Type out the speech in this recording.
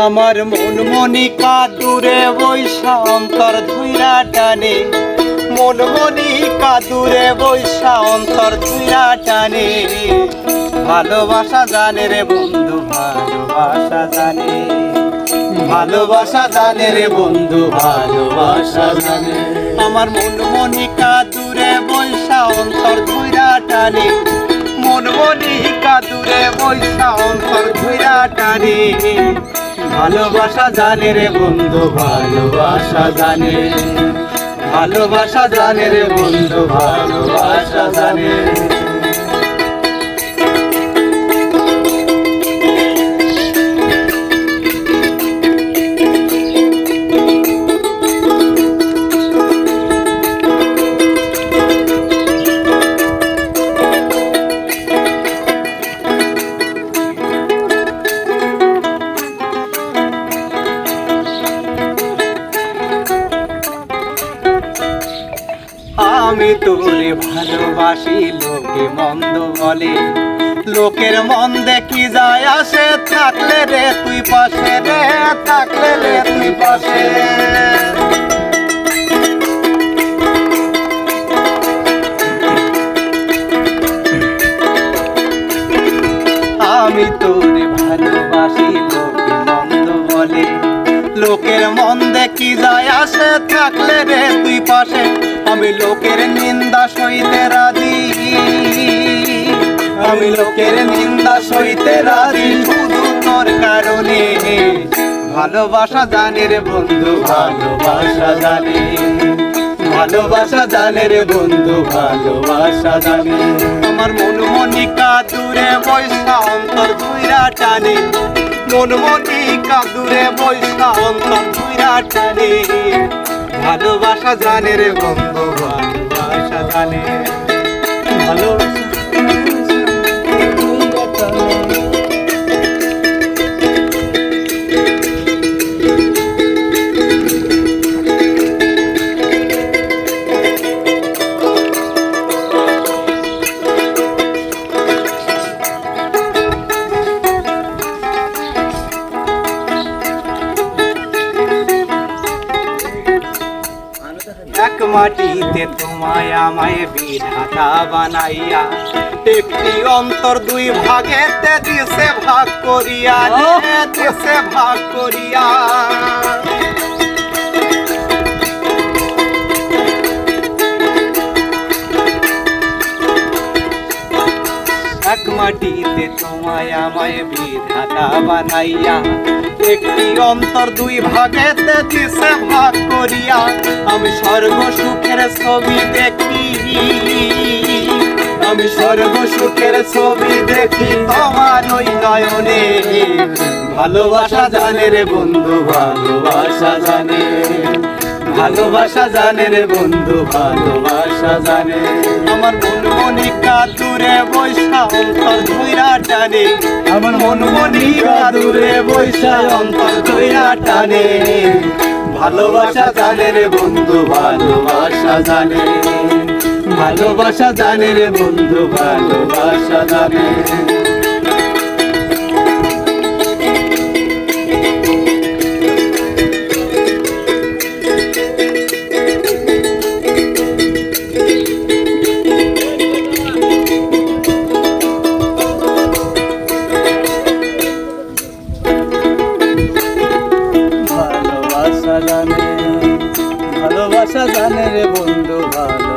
আমার মন মনিকা দূরে বৈশা অন্তর ধুইরা টানে। মন মনিকা দূরে বৈশা অন্তর ধুইরা টানে। ভালোবাসা জানে রে বন্ধু, ভালোবাসা জানে। ভালোবাসা জানে রে বন্ধু, ভালোবাসা জানে। আমার মন মনিকা দূরে বৈশা অন্তর ধুইরা টানে। মন মনিকা দূরে বৈশা অন্তর ধুইরা টানে। ভালোবাসা জানে রে বন্ধু ভালোবাসা জানে। ভালোবাসা জানে রে বন্ধু ভালোবাসা জানে। আমি তোরে ভালোবাসি, লোকে মন্দ বলে। লোকের মন দেখি যায় আসে, থাকলে রে তুই পাশে রে, থাকলে রে তুই পাশে। লোকের মন দেখি যায় আসে, থাকলে রে তুই পাশে। আমি লোকের নিন্দা সইতে রাজি। আমি লোকের নিন্দা সইতে রাজি, শুধু তোর কারণে। ভালোবাসা জানে রে বন্ধু, ভালোবাসা জানে। ভালোবাসা জানে রে বন্ধু, ভালোবাসা জানে। আমার মন মনিকা দূরে বৈশা, অন্তর দুইরা টানে। মন মনিকা দূরে বৈশা, অন্তর দুইরা টানে। ভালোবাসা জানে রে বন্ধু, ভালোবাসা জানে। ভালোবাসা এক মাটিতে তোমায় আমায় বিধাতা বানাইয়া। একটি অন্তর দুই ভাগেতে দিছে ভাগ করিয়া দিছে ভাগ করিয়া। মাটিতে তোমায় আমায় বিধাতা বানাইয়া, একটি অন্তর দুই ভাগেতে দিছে ভাগ করিয়া, আমি স্বর্গ সুখের ছবি দেখি। আমি স্বর্গ সুখের ছবি দেখি তোমার ওই নয়নে। ভালোবাসা জানে রে বন্ধু, ভালোবাসা জানে। ভালোবাসা জানে রে বন্ধু, ভালোবাসা জানে। আমার মন মনিকা দূরে বৈশা অন্তর ধৈরা টানে। আমার মন মনিকা দূরে বৈশা অন্তর ধৈরা টানে। ভালোবাসা জানে রে বন্ধু, ভালোবাসা জানে। ভালোবাসা জানে রে বন্ধু, ভালোবাসা জানে। ভালোবাসা জানে ভালোবাসা জানে রে বন্ধু ভালো